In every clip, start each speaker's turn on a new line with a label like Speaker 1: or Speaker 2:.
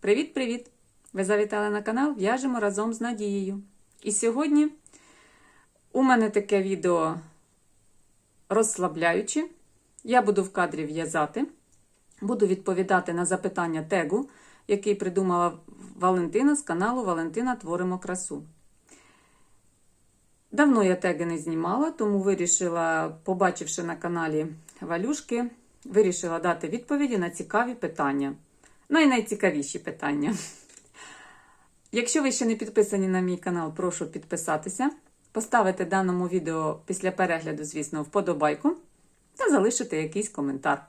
Speaker 1: Привіт-привіт! Ви завітали на канал В'яжемо разом з Надією. І сьогодні у мене таке відео розслабляюче. Я буду в кадрі в'язати, буду відповідати на запитання тегу, який придумала Валентина з каналу Валентина Творимо красу. Давно я теги не знімала, тому вирішила, побачивши на каналі Валюшки, вирішила дати відповіді на цікаві питання. Ну і найцікавіші питання. Якщо ви ще не підписані на мій канал, прошу підписатися, поставити даному відео після перегляду, звісно, вподобайку та залишити якийсь коментар.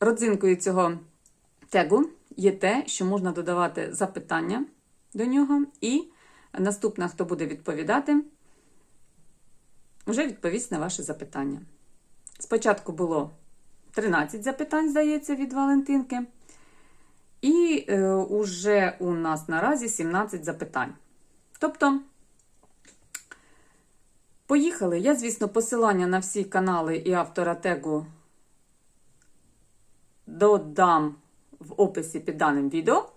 Speaker 1: Родзинкою цього тегу є те, що можна додавати запитання до нього, і наступна, хто буде відповідати, вже відповість на ваше запитання. Спочатку було 13 запитань, здається, від Валентинки. І е, уже у нас наразі 17 запитань. Тобто, поїхали. Я, звісно, посилання на всі канали і автора тегу додам в описі під даним відео.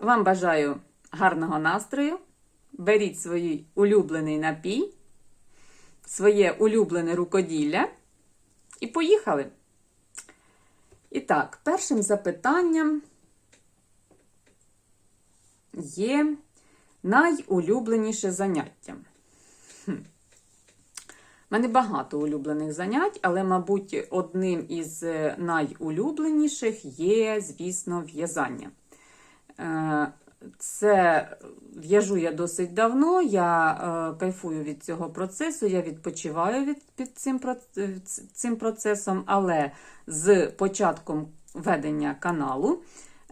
Speaker 1: Вам бажаю гарного настрою. Беріть свій улюблений напій, своє улюблене рукоділля. І поїхали. І так, першим запитанням є найулюбленіше заняття. У мене багато улюблених занять, але, мабуть, одним із найулюбленіших є, звісно, в'язання. Це в'яжу я досить давно, я е, кайфую від цього процесу, я відпочиваю від, під цим, цим процесом, але з початком ведення каналу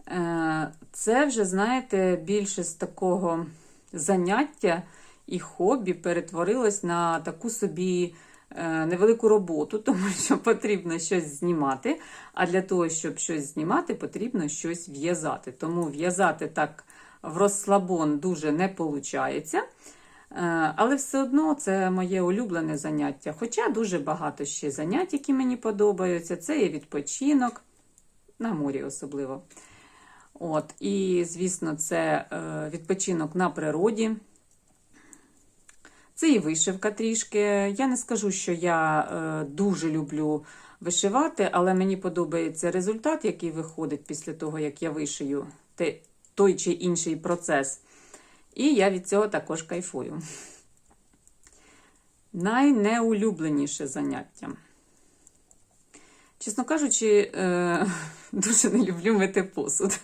Speaker 1: е, це вже, знаєте, більше з такого заняття і хобі перетворилось на таку собі е, невелику роботу, тому що потрібно щось знімати. А для того, щоб щось знімати, потрібно щось в'язати. Тому в'язати так в розслабон дуже не виходить. Але все одно це моє улюблене заняття. Хоча дуже багато ще занять, які мені подобаються. Це є відпочинок, на морі особливо. От, І, звісно, це е, відпочинок на природі. Це і вишивка трішки. Я не скажу, що я е, дуже люблю вишивати, але мені подобається результат, який виходить після того, як я вишию той чи інший процес. І я від цього також кайфую. Найнеулюбленіше заняття. Чесно кажучи, е, дуже не люблю мити посуд.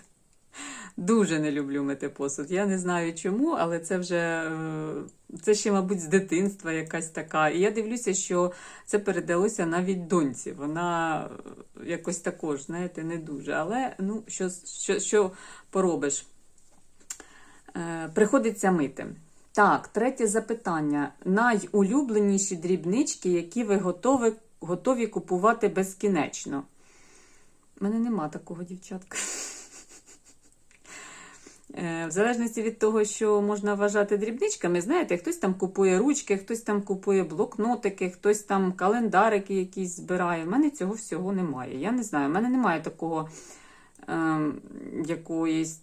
Speaker 1: Дуже не люблю мити посуд. Я не знаю чому, але це вже е, це ще, мабуть, з дитинства якась така. І я дивлюся, що це передалося навіть доньці. Вона якось також, знаєте, не дуже. Але ну, що, що, що поробиш? Е, приходиться мити. Так, третє запитання. Найулюбленіші дрібнички, які ви готові готові купувати безкінечно. У мене нема такого, дівчатка. Е, в залежності від того, що можна вважати дрібничками, знаєте, хтось там купує ручки, хтось там купує блокнотики, хтось там календарики якісь збирає. У мене цього всього немає. Я не знаю, у мене немає такого е, якоїсь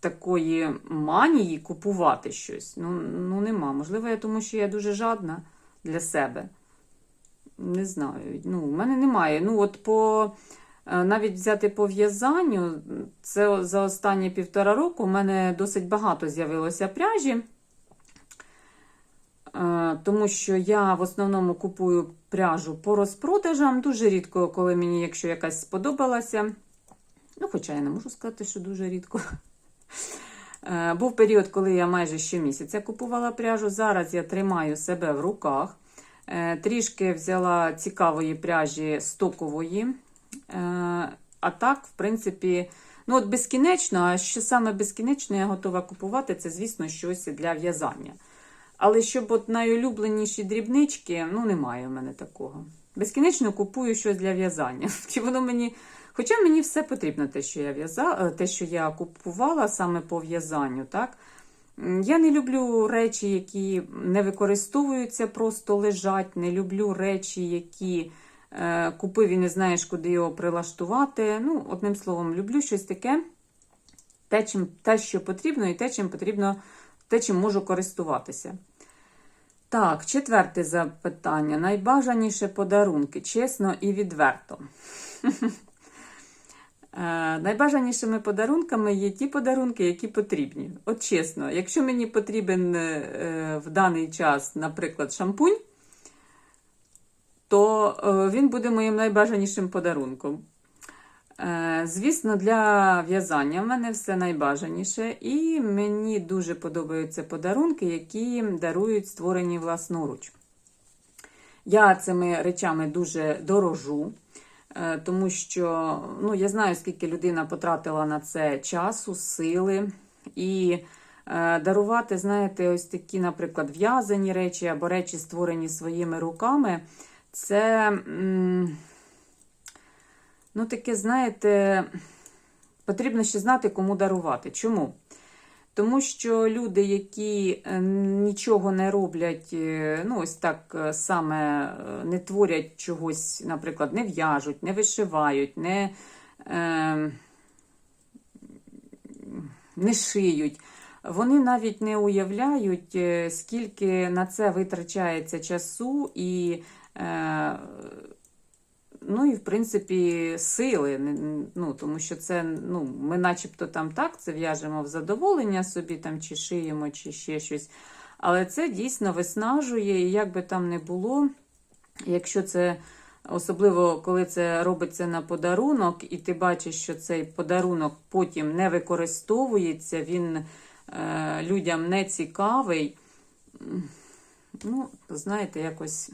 Speaker 1: такої манії купувати щось. Ну, ну нема. Можливо, я тому що я дуже жадна для себе. Не знаю. Ну, У мене немає. Ну, от по. Е, навіть взяти по в'язанню, це за останні півтора року у мене досить багато з'явилося пряжі, е, тому що я в основному купую пряжу по розпродажам. Дуже рідко, коли мені, якщо якась сподобалася, ну, хоча я не можу сказати, що дуже рідко. Е, був період, коли я майже щомісяця купувала пряжу. Зараз я тримаю себе в руках. Трішки взяла цікавої пряжі стокової. А так, в принципі, ну от безкінечно, а що саме безкінечно я готова купувати, це, звісно, щось для в'язання. Але щоб от найулюбленіші дрібнички, ну, немає в мене такого. Безкінечно купую щось для в'язання. воно мені... Хоча мені все потрібно, те, що я в'язала, те, що я купувала саме по в'язанню. так. Я не люблю речі, які не використовуються, просто лежать. Не люблю речі, які е, купив і не знаєш, куди його прилаштувати. Ну, одним словом, люблю щось таке, те, чим, те, що потрібно, і те, чим потрібно, те, чим можу користуватися. Так, четверте запитання. Найбажаніше подарунки, чесно і відверто. Е, Найбажанішими подарунками є ті подарунки, які потрібні. От чесно, якщо мені потрібен е, в даний час, наприклад, шампунь, то е, він буде моїм найбажанішим подарунком. Е, Звісно, для в'язання в мене все найбажаніше, і мені дуже подобаються подарунки, які дарують створені власноруч. Я цими речами дуже дорожу, е, тому що ну, я знаю, скільки людина потратила на це часу, сили. І дарувати, знаєте, ось такі, наприклад, в'язані речі або речі, створені своїми руками, це, ну, таке, знаєте, потрібно ще знати, кому дарувати. Чому? Тому що люди, які е, нічого не роблять, е, ну ось так е, саме не творять чогось, наприклад, не в'яжуть, не вишивають, не, е, не шиють, вони навіть не уявляють, скільки на це витрачається часу і. Е, Ну і в принципі сили. Ну, тому що це, ну, ми начебто там так це в'яжемо в задоволення собі там, чи шиємо, чи ще щось. Але це дійсно виснажує, і як би там не було, якщо це, особливо коли це робиться на подарунок, і ти бачиш, що цей подарунок потім не використовується, він е, людям не цікавий. Ну, знаєте, якось.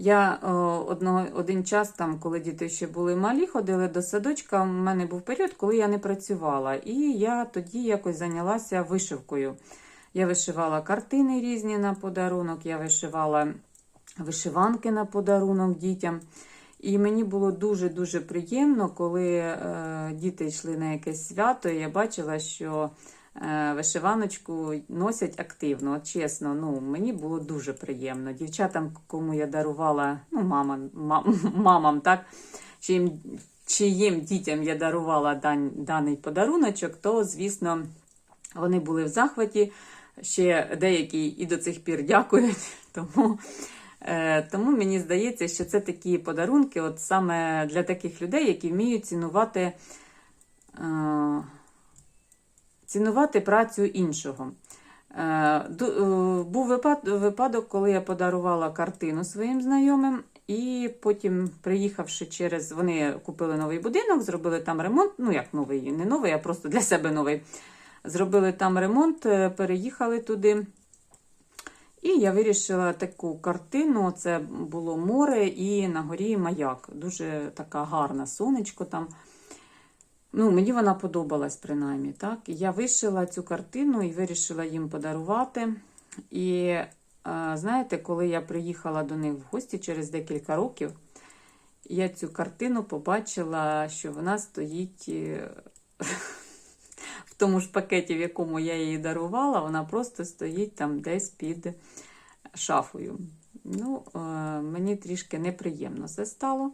Speaker 1: Я о, одного, один час, там, коли діти ще були малі, ходили до садочка. У мене був період, коли я не працювала. І я тоді якось зайнялася вишивкою. Я вишивала картини різні на подарунок, я вишивала вишиванки на подарунок дітям. І мені було дуже-дуже приємно, коли е, діти йшли на якесь свято, і я бачила, що е, вишиваночку носять активно. Чесно, ну, мені було дуже приємно. Дівчатам, кому я дарувала, ну, мамам, мам, мамам, так, чиїм, чиїм дітям я дарувала дан, даний подаруночок, то, звісно, вони були в захваті. Ще деякі і до цих пір дякують. Тому, е, тому мені здається, що це такі подарунки, от саме для таких людей, які вміють цінувати, е, цінувати працю іншого. Е, е, був випадок, коли я подарувала картину своїм знайомим, і потім, приїхавши через. Вони купили новий будинок, зробили там ремонт. Ну, як новий, не новий, а просто для себе новий. Зробили там ремонт, е, переїхали туди. І я вирішила таку картину. Це було море і на горі маяк. Дуже така гарна сонечко там. Ну, мені вона подобалась, принаймні. Так? Я вишила цю картину і вирішила їм подарувати. І е, знаєте, коли я приїхала до них в гості через декілька років, я цю картину побачила, що вона стоїть е, в тому ж пакеті, в якому я її дарувала, вона просто стоїть там десь під шафою. Ну, е, мені трішки неприємно це стало.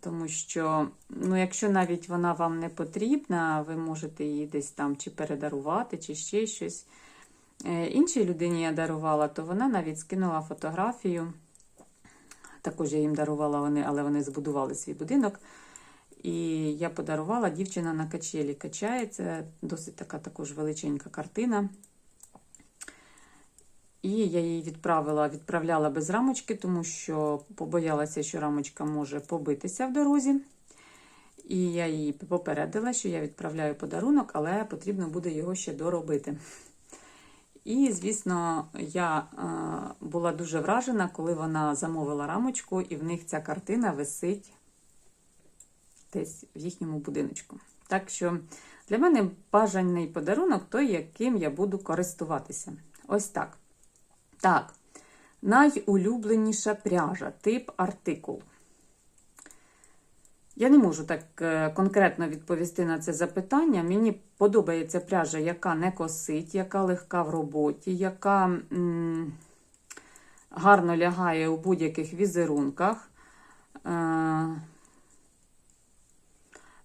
Speaker 1: Тому що, ну, якщо навіть вона вам не потрібна, ви можете її десь там чи передарувати, чи ще щось. Е, Іншій людині я дарувала, то вона навіть скинула фотографію. Також я їм дарувала вони, але вони збудували свій будинок. І я подарувала, дівчина на качелі качається, досить така також величенька картина. І я її відправила, відправляла без рамочки, тому що побоялася, що рамочка може побитися в дорозі. І я її попередила, що я відправляю подарунок, але потрібно буде його ще доробити. І, звісно, я е, була дуже вражена, коли вона замовила рамочку, і в них ця картина висить десь в їхньому будиночку. Так що для мене бажаний подарунок той, яким я буду користуватися. Ось так. Так, найулюбленіша пряжа, тип артикул. Я не можу так е, конкретно відповісти на це запитання. Мені подобається пряжа, яка не косить, яка легка в роботі, яка м, гарно лягає у будь-яких візерунках. Е,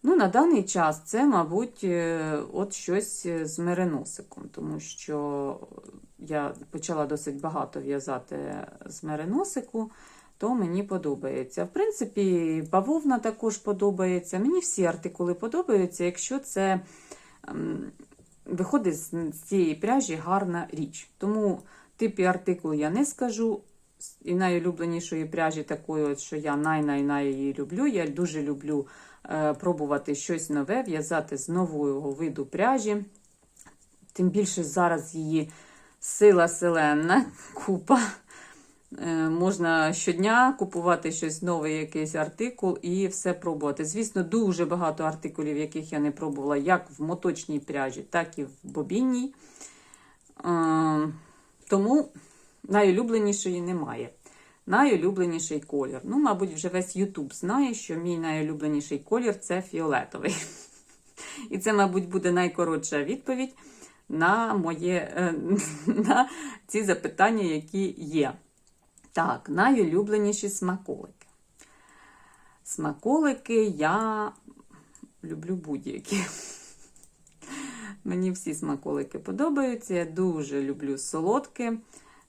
Speaker 1: Ну, на даний час це, мабуть, е, от щось з мериносиком, тому що я почала досить багато в'язати з мериносику, то мені подобається. В принципі, бавовна також подобається. Мені всі артикули подобаються, якщо це ем, виходить з цієї пряжі гарна річ. Тому типі артикул я не скажу. І найулюбленішої пряжі такої, що я най-най-най її люблю. Я дуже люблю е, пробувати щось нове, в'язати з нового виду пряжі. Тим більше зараз її сила селенна, купа. Е, Можна щодня купувати щось нове, якийсь артикул і все пробувати. Звісно, дуже багато артикулів, яких я не пробувала, як в моточній пряжі, так і в бобінній. Е, Тому найулюбленішої немає. Найулюбленіший колір. Ну, мабуть, вже весь Ютуб знає, що мій найулюбленіший колір це фіолетовий. І це, мабуть, буде найкоротша відповідь на, моє, е, на ці запитання, які є. Так, найулюбленіші смаколики. Смаколики я люблю будь-які. Мені всі смаколики подобаються. Я дуже люблю солодке.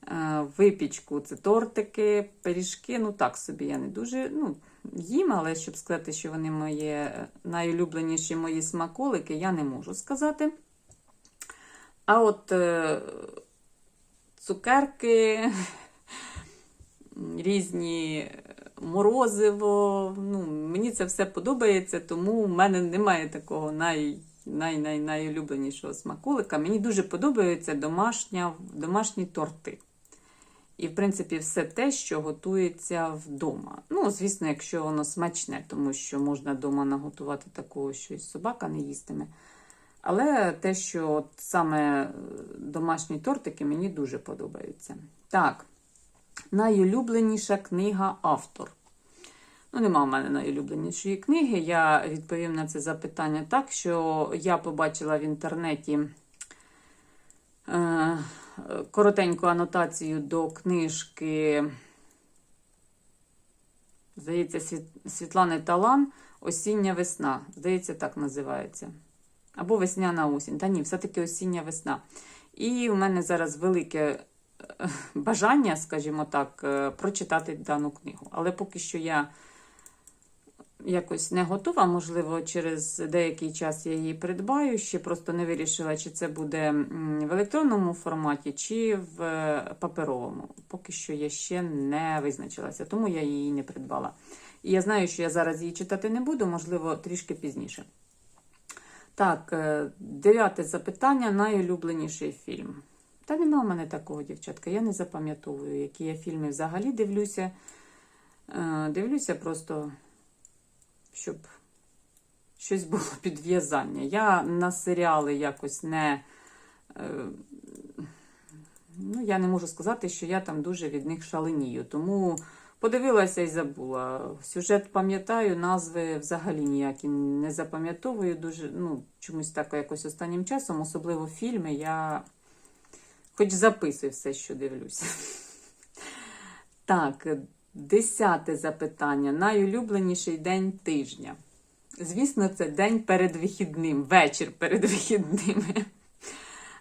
Speaker 1: Е, Випічку це тортики, пиріжки. Ну, так собі я не дуже ну, їм, але щоб сказати, що вони мої е, найулюбленіші мої смаколики, я не можу сказати. А от е, цукерки, різні морозиво, ну, мені це все подобається, тому в мене немає такого най, най, най, найулюбленішого смаколика. Мені дуже подобаються домашня, домашні торти. І, в принципі, все те, що готується вдома. Ну, звісно, якщо воно смачне, тому що можна вдома наготувати такого, що і собака не їстиме. Але те, що от саме е, домашні тортики, мені дуже подобаються. Так, найулюбленіша книга автор. Ну, нема в мене найулюбленішої книги. Я відповім на це запитання так, що я побачила в інтернеті. Е, коротеньку анотацію до книжки, здається, Світ- Світлани Талан Осіння весна. Здається, так називається. Або весняна осінь. Та ні, все-таки осіння весна. І у мене зараз велике е, бажання, скажімо так, е, прочитати дану книгу. Але поки що я якось не готова. Можливо, через деякий час я її придбаю. Ще просто не вирішила, чи це буде в електронному форматі, чи в е, паперовому. Поки що я ще не визначилася, тому я її не придбала. І я знаю, що я зараз її читати не буду, можливо, трішки пізніше. Так, е, дев'яте запитання: найулюбленіший фільм. Та нема в мене такого, дівчатка. Я не запам'ятовую, які я фільми взагалі дивлюся. Е, Дивлюся просто, щоб щось було підв'язання. Я на серіали якось не. е, Ну, я не можу сказати, що я там дуже від них шаленію. Тому подивилася і забула. Сюжет пам'ятаю, назви взагалі ніякі не запам'ятовую. Дуже, ну, чомусь так якось останнім часом, особливо фільми, я хоч записую все, що дивлюся. Так, десяте запитання. Найулюбленіший день тижня. Звісно, це день перед вихідним, вечір перед вихідними.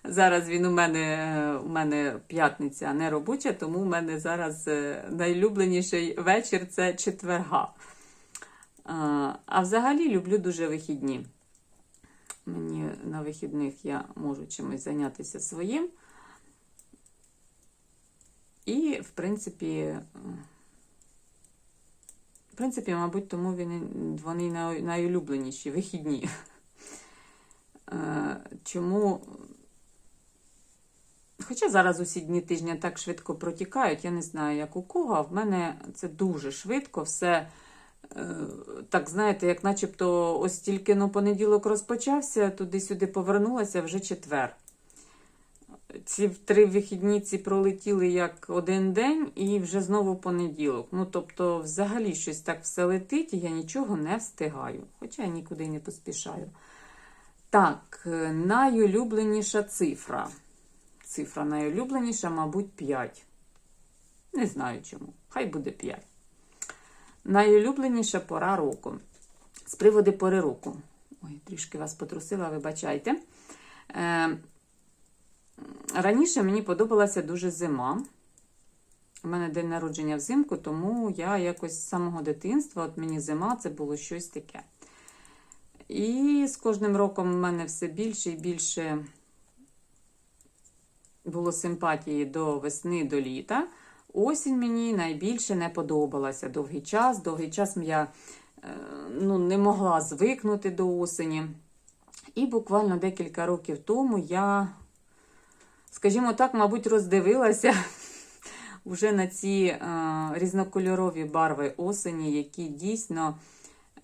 Speaker 1: Зараз він у мене у мене п'ятниця не робоча, тому у мене зараз е, найулюбленіший вечір це четверга. А, взагалі люблю дуже вихідні. Мені на вихідних я можу чимось зайнятися своїм. І, в принципі, в принципі, мабуть, тому він, вони най- найулюбленіші вихідні. Е, Чому? Хоча зараз усі дні тижня так швидко протікають, я не знаю, як у кого, а в мене це дуже швидко, все е, так, знаєте, як начебто ось тільки ну, понеділок розпочався, туди-сюди повернулася вже четвер. Ці три вихідні ці пролетіли як один день і вже знову понеділок. Ну, тобто, взагалі щось так все летить, і я нічого не встигаю, хоча я нікуди не поспішаю. Так, е, найулюбленіша цифра. Цифра найулюбленіша, мабуть, 5. Не знаю чому. Хай буде 5. Найулюбленіша пора року. З приводу пори року. Ой, трішки вас потрусила, вибачайте. Е, раніше мені подобалася дуже зима. У мене день народження взимку, тому я якось з самого дитинства, от мені зима, це було щось таке. І з кожним роком в мене все більше і більше було симпатії до весни, до літа. Осінь мені найбільше не подобалася довгий час. Довгий час я е, ну, не могла звикнути до осені. І буквально декілька років тому я, скажімо так, мабуть, роздивилася вже на ці е, різнокольорові барви осені, які дійсно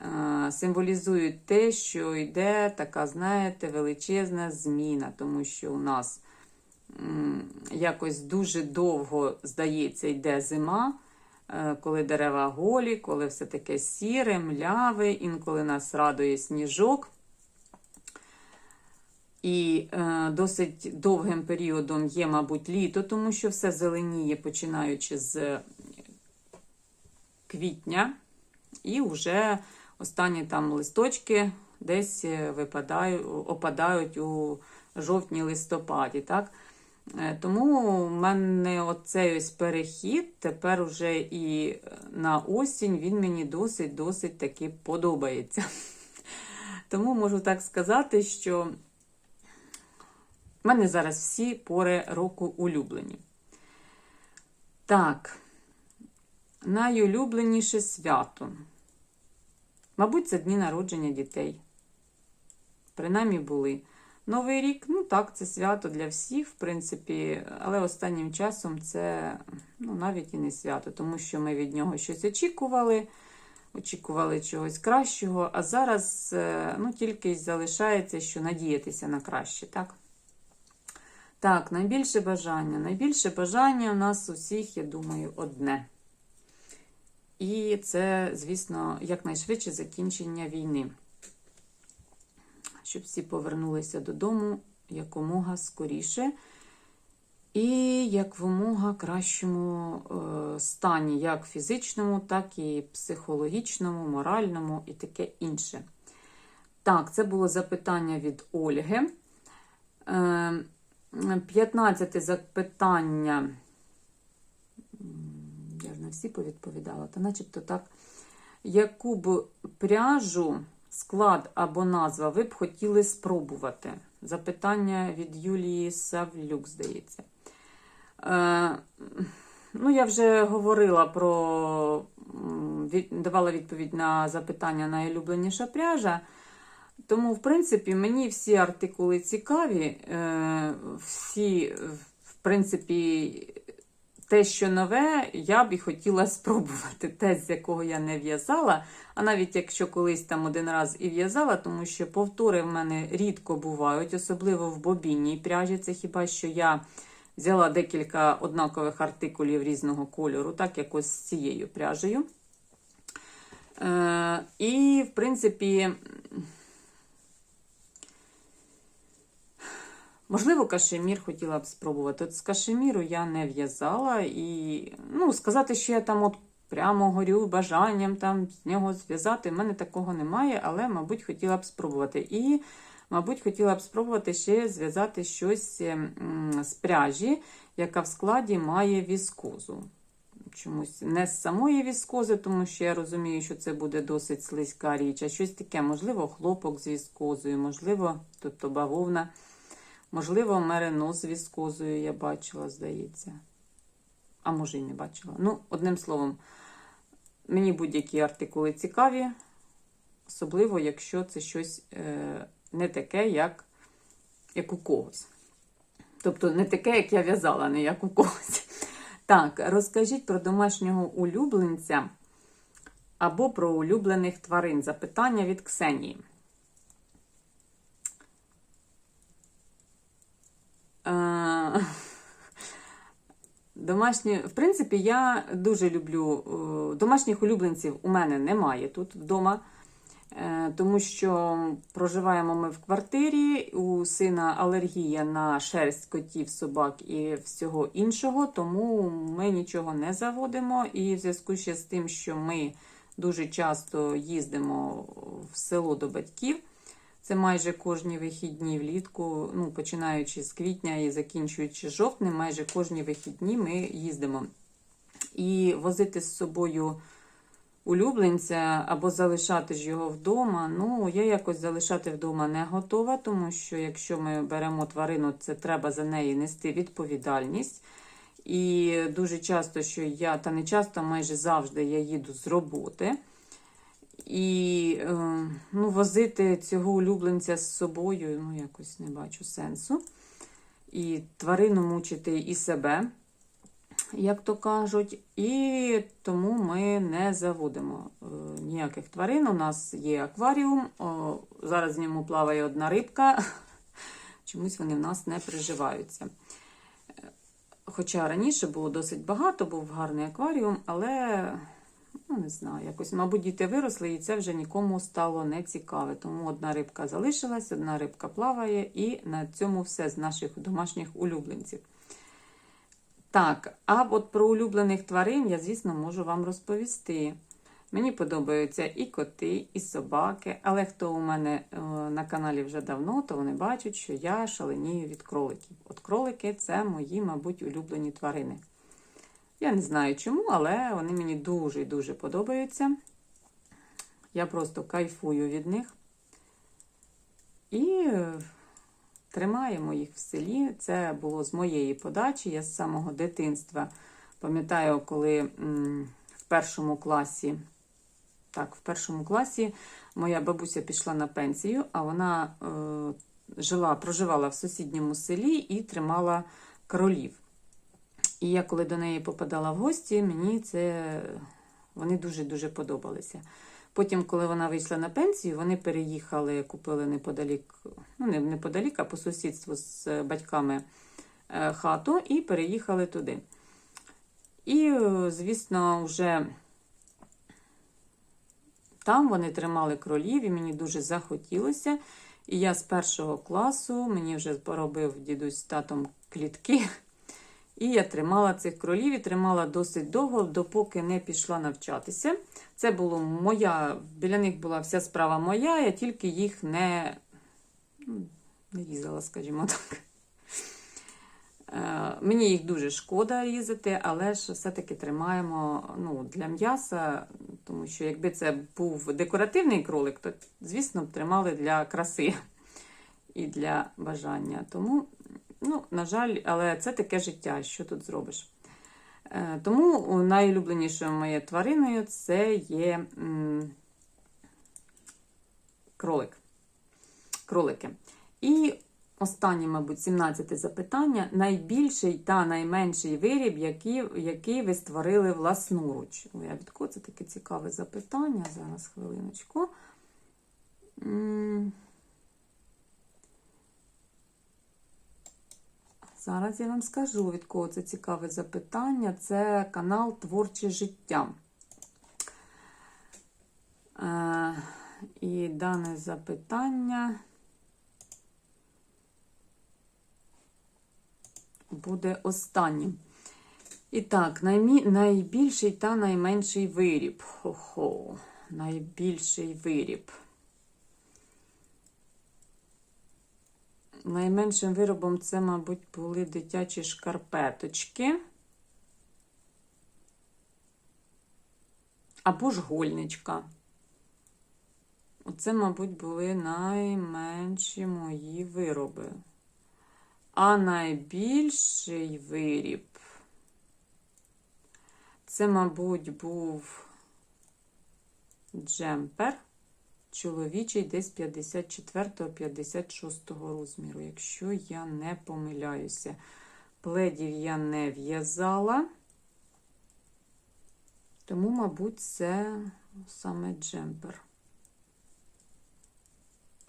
Speaker 1: е, символізують те, що йде така, знаєте, величезна зміна, тому що у нас якось дуже довго, здається, йде зима, е, коли дерева голі, коли все таке сіре, мляве, інколи нас радує сніжок. І е, досить довгим періодом є, мабуть, літо, тому що все зеленіє, починаючи з квітня, і вже останні там листочки десь випадають, опадають у жовтні-листопаді. Так? Е, Тому в мене оцей ось перехід тепер уже і на осінь він мені досить-досить таки подобається. Тому можу так сказати, що в мене зараз всі пори року улюблені. Так, найулюбленіше свято. Мабуть, це дні народження дітей. Принаймні були. Новий рік, ну так, це свято для всіх, в принципі, але останнім часом це ну, навіть і не свято, тому що ми від нього щось очікували, очікували чогось кращого, а зараз е, ну, тільки залишається, що надіятися на краще, так? Так, найбільше бажання. Найбільше бажання у нас усіх, я думаю, одне. І це, звісно, якнайшвидше закінчення війни. Щоб всі повернулися додому якомога скоріше. І якомога кращому е, стані, як фізичному, так і психологічному, моральному і таке інше. Так, це було запитання від Ольги. Е, 15 запитання. Я ж не всі повідповідала, та начебто так. Яку б пряжу, склад або назва ви б хотіли спробувати? Запитання від Юлії Савлюк, здається. Е, ну, я вже говорила про, давала відповідь на запитання найулюбленіша пряжа. Тому, в принципі, мені всі артикули цікаві. Е, всі, в принципі, те, що нове, я б і хотіла спробувати. Те, з якого я не в'язала. А навіть якщо колись там один раз і в'язала, тому що повтори в мене рідко бувають, особливо в бобінній пряжі. Це хіба що я взяла декілька однакових артикулів різного кольору, так як ось з цією пряжею. Е, і, в принципі, Можливо, кашемір хотіла б спробувати. От з кашеміру я не в'язала і ну, сказати, що я там от прямо горю бажанням там з нього зв'язати. в мене такого немає, але, мабуть, хотіла б спробувати. І, мабуть, хотіла б спробувати ще зв'язати щось з пряжі, яка в складі має віскозу. Чомусь не з самої віскози, тому що я розумію, що це буде досить слизька річ, а щось таке, можливо, хлопок з віскозою, можливо, тобто бавовна. Можливо, мерино з віскозою я бачила, здається. А може і не бачила. Ну, одним словом, мені будь-які артикули цікаві, особливо, якщо це щось е, не таке, як, як у когось. Тобто, не таке, як я в'язала, не як у когось. Так, розкажіть про домашнього улюбленця або про улюблених тварин. Запитання від Ксенії. Домашні, в принципі, я дуже люблю е, домашніх улюбленців у мене немає тут вдома. Е, Тому що проживаємо ми в квартирі, у сина алергія на шерсть котів, собак і всього іншого, тому ми нічого не заводимо. І в зв'язку ще з тим, що ми дуже часто їздимо в село до батьків, це майже кожні вихідні влітку, ну, починаючи з квітня і закінчуючи жовтнем, майже кожні вихідні ми їздимо. І возити з собою улюбленця або залишати ж його вдома. Ну, я якось залишати вдома не готова, тому що якщо ми беремо тварину, це треба за неї нести відповідальність. І дуже часто, що я, та не часто, майже завжди я їду з роботи. І е, ну, возити цього улюбленця з собою, ну, якось не бачу сенсу. І тварину мучити і себе, як то кажуть. І тому ми не заводимо е, ніяких тварин. У нас є акваріум. О, зараз в ньому плаває одна рибка. Чомусь вони в нас не приживаються. Хоча раніше було досить багато, був гарний акваріум, але ну, не знаю, якось, мабуть, діти виросли, і це вже нікому стало не цікаве. Тому одна рибка залишилась, одна рибка плаває, і на цьому все з наших домашніх улюбленців. Так, а от про улюблених тварин я, звісно, можу вам розповісти. Мені подобаються і коти, і собаки, але хто у мене е, на каналі вже давно, то вони бачать, що я шаленію від кроликів. От кролики це мої, мабуть, улюблені тварини. Я не знаю чому, але вони мені дуже і дуже подобаються. Я просто кайфую від них. І е, тримаємо їх в селі. Це було з моєї подачі. Я з самого дитинства пам'ятаю, коли в першому класі. Так, в першому класі моя бабуся пішла на пенсію, а вона е, жила, проживала в сусідньому селі і тримала кролів. І я, коли до неї попадала в гості, мені це вони дуже-дуже подобалися. Потім, коли вона вийшла на пенсію, вони переїхали, купили неподалік, ну не неподалік, а по сусідству з батьками е, хату і переїхали туди. І, е, звісно, вже там вони тримали кролів, і мені дуже захотілося. І я з першого класу мені вже поробив дідусь з татом клітки. І я тримала цих кролів і тримала досить довго, допоки не пішла навчатися. Це було моя, біля них була вся справа моя, я тільки їх не, ну, не різала, скажімо так. Е, Мені їх дуже шкода різати, але ж все-таки тримаємо ну, для м'яса, тому що якби це був декоративний кролик, то, звісно, б тримали для краси і для бажання. Тому, ну, на жаль, але це таке життя, що тут зробиш. Е, Тому найулюбленішою моєю твариною це є кролик. кролики. І Останнє, мабуть, 17 запитання. Найбільший та найменший виріб, який який ви створили власноруч. Ой, а від кого це таке цікаве запитання? Зараз хвилиночку. Зараз я вам скажу, від кого це цікаве запитання. Це канал Творче життя. Е, І дане запитання. буде останнім. І так, найбільший та найменший виріб. Хо-хо, найбільший виріб. Найменшим виробом це, мабуть, були дитячі шкарпеточки. Або ж гольничка. Оце, мабуть, були найменші мої вироби. А найбільший виріб це, мабуть, був джемпер чоловічий десь 54-56 розміру, якщо я не помиляюся. Пледів я не в'язала, тому, мабуть, це саме джемпер.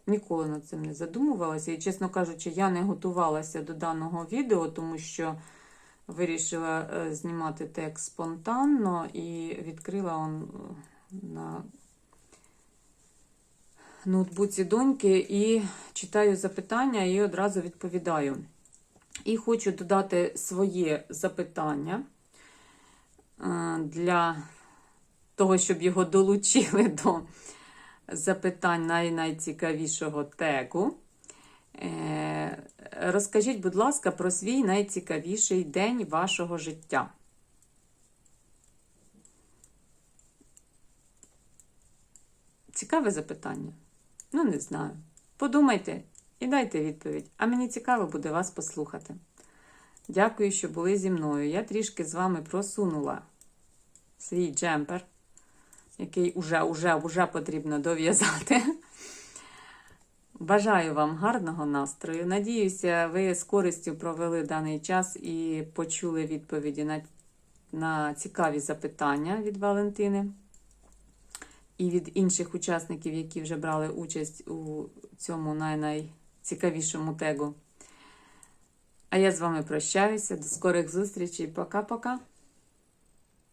Speaker 1: Ніколи над цим не задумувалася. І, чесно кажучи, я не готувалася до даного відео, тому що вирішила е, знімати текст спонтанно і відкрила он е, на ноутбуці доньки і читаю запитання і одразу відповідаю. І хочу додати своє запитання е, для того, щоб його долучили до запитань най- найцікавішого тегу. Е, Розкажіть, будь ласка, про свій найцікавіший день вашого життя. Цікаве запитання? Ну, не знаю. Подумайте і дайте відповідь. А мені цікаво буде вас послухати. Дякую, що були зі мною. Я трішки з вами просунула свій джемпер, який уже, уже, уже потрібно дов'язати. Бажаю вам гарного настрою. Надіюся, ви з користю провели даний час і почули відповіді на, на цікаві запитання від Валентини і від інших учасників, які вже брали участь у цьому най- найцікавішому тегу. А я з вами прощаюся. До скорих зустрічей. Пока-пока.